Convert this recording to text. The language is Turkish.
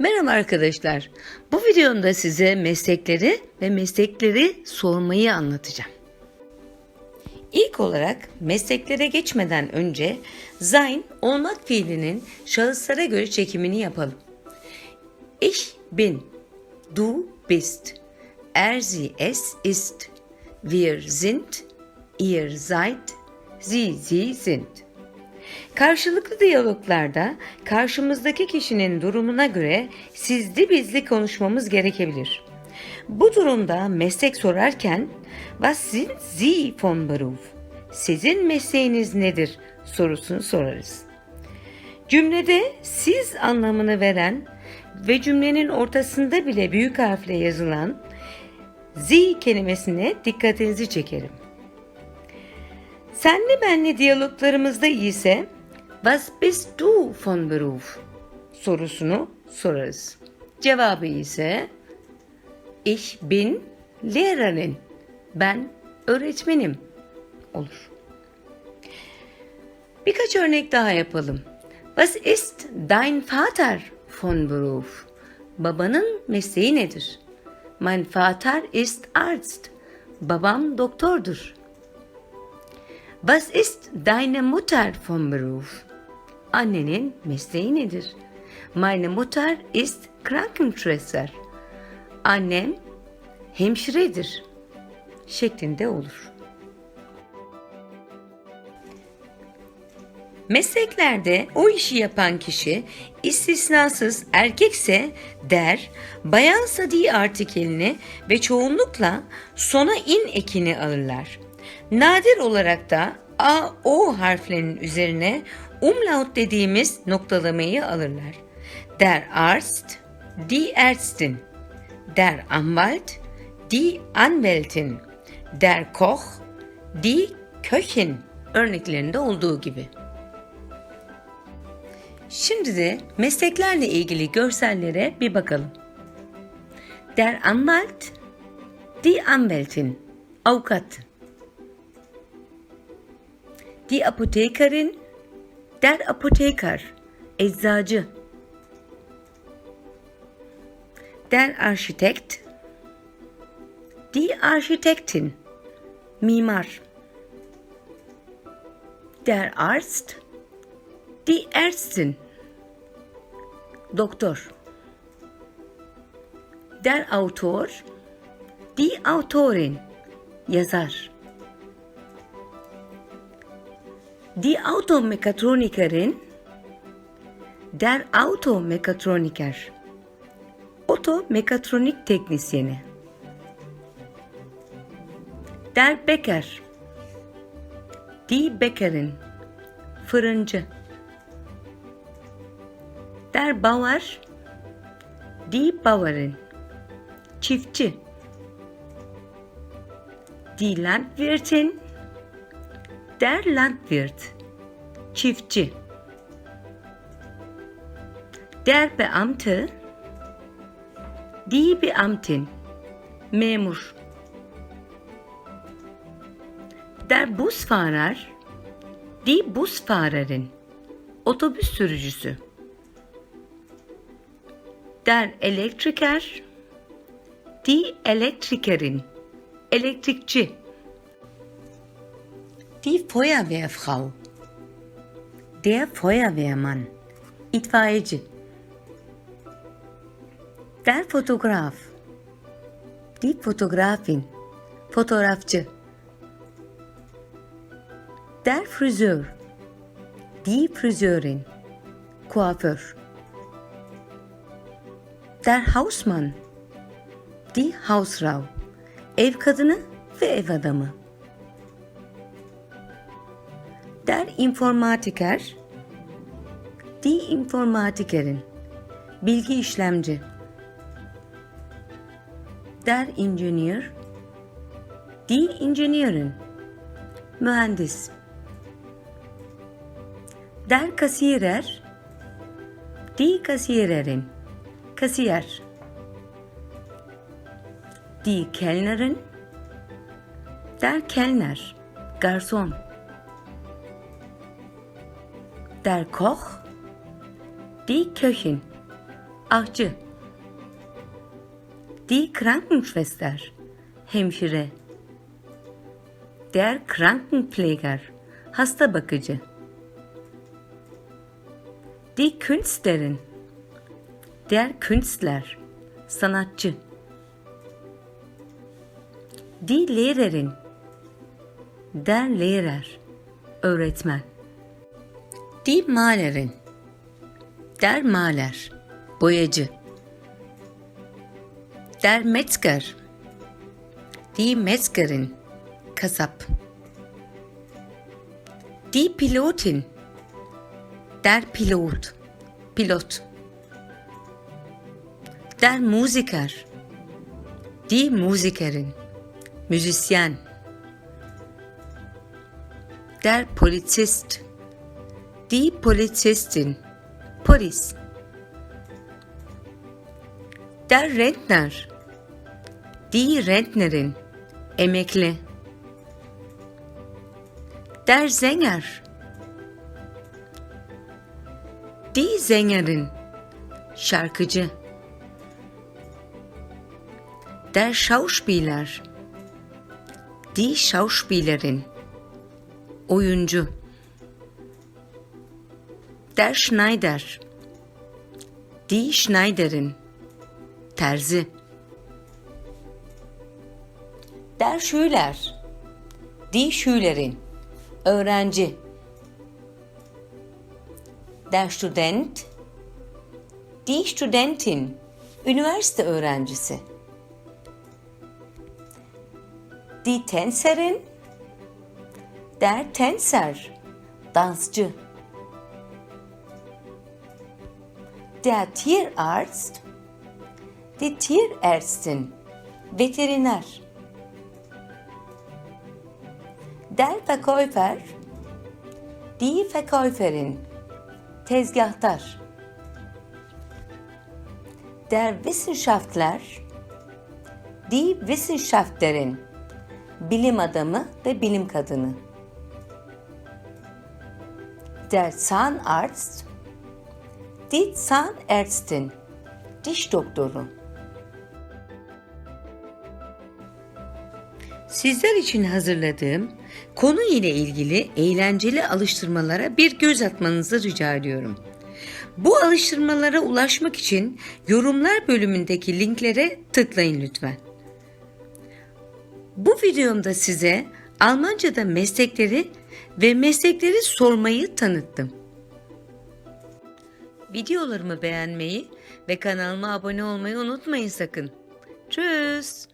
Merhaba arkadaşlar. Bu videomda size meslekleri ve meslekleri sormayı anlatacağım. İlk olarak mesleklere geçmeden önce sein olmak fiilinin şahıslara göre çekimini yapalım. Ich bin, du bist, er sie es ist, wir sind, ihr seid, sie sie sind. Karşılıklı diyaloglarda karşımızdaki kişinin durumuna göre sizli bizli konuşmamız gerekebilir. Bu durumda meslek sorarken Was sind Sie von Beruf? Sizin mesleğiniz nedir sorusunu sorarız. Cümlede siz anlamını veren ve cümlenin ortasında bile büyük harfle yazılan Sie kelimesine dikkatinizi çekerim. Senli benli diyaloglarımızda ise Was bist du von Beruf? sorusunu sorarız. Cevabı ise Ich bin Lehrerin. Ben öğretmenim olur. Birkaç örnek daha yapalım. Was ist dein Vater von Beruf? Babanın mesleği nedir? Mein Vater ist Arzt. Babam doktordur. Was ist deine Mutter vom Beruf? Annenin mesleği nedir? Meine Mutter ist Krankenschwester. Annem hemşiredir şeklinde olur. Mesleklerde o işi yapan kişi istisnasız erkekse der, bayansa di artikelini ve çoğunlukla sona in ekini alırlar. Nadir olarak da A, O harflerinin üzerine umlaut dediğimiz noktalamayı alırlar. Der Arzt, die Ärztin, der Anwalt, die Anwältin, der Koch, die Köchin örneklerinde olduğu gibi. Şimdi de mesleklerle ilgili görsellere bir bakalım. Der Anwalt, die Anwältin, avukat. Die Apothekerin, der Apotheker, eczacı. Der Architekt, die Architektin, mimar. Der Arzt, die Ärztin, doktor. Der Autor, die Autorin, yazar. Die Automekatronikerin, der Automekatroniker, otomekatronik teknisyeni. Der Bäcker, die Bäckerin, fırıncı. Der Bauer, die Bauerin, çiftçi. Die Landwirtin, der Landwirt, çiftçi. Der Beamte, die Beamtin, memur. Der Busfahrer, die Busfahrerin, otobüs sürücüsü. Der Elektriker, die Elektrikerin, elektrikçi. Die Feuerwehrfrau, der Feuerwehrmann, itfaiyeci. Der Fotograf, die Fotografin, fotoğrafçı. Der Friseur, die Friseurin, kuaför. Der Hausmann, die Hausfrau, ev kadını ve ev adamı. Der Informatiker, die Informatikerin, bilgi işlemci. Der Ingenieur, die Ingenieurin, mühendis. Der Kassierer, die Kassiererin, kasiyer. Die Kellnerin, der Kellner, Garson. Der Koch, die Köchin, ahçı. Die Krankenschwester, hemşire. Der Krankenpfleger, hasta bakıcı. Die Künstlerin, der Künstler, sanatçı. Die Lehrerin, der Lehrer, öğretmen. Die Malerin, der Maler, boyacı. Der Metzger, die Metzgerin, kasap. Die Pilotin, der Pilot, pilot. Der Musiker, die Musikerin, müzisyen. Der Polizist, die Polizistin, polis. Der Rentner, die Rentnerin, emekli. Der Sänger, die Sängerin, şarkıcı. Der Schauspieler, die Schauspielerin, oyuncu. Der Schneider, die Schneiderin, terzi. Der Schüler, die Schülerin, öğrenci. Der Student, die Studentin, üniversite öğrencisi. Die Tänzerin, der Tänzer, dansçı. Der Tierarzt, die Tierärztin, veteriner. Der Verkäufer, die Verkäuferin, tezgahtar. Der Wissenschaftler, die Wissenschaftlerin, bilim adamı ve bilim kadını. Der Zahnarzt, die Zahnärztin, diş doktoru. Sizler için hazırladığım konu ile ilgili eğlenceli alıştırmalara bir göz atmanızı rica ediyorum. Bu alıştırmalara ulaşmak için yorumlar bölümündeki linklere tıklayın lütfen. Bu videomda size Almanca'da meslekleri ve meslekleri sormayı tanıttım. Videolarımı beğenmeyi ve kanalıma abone olmayı unutmayın sakın. Tschüss.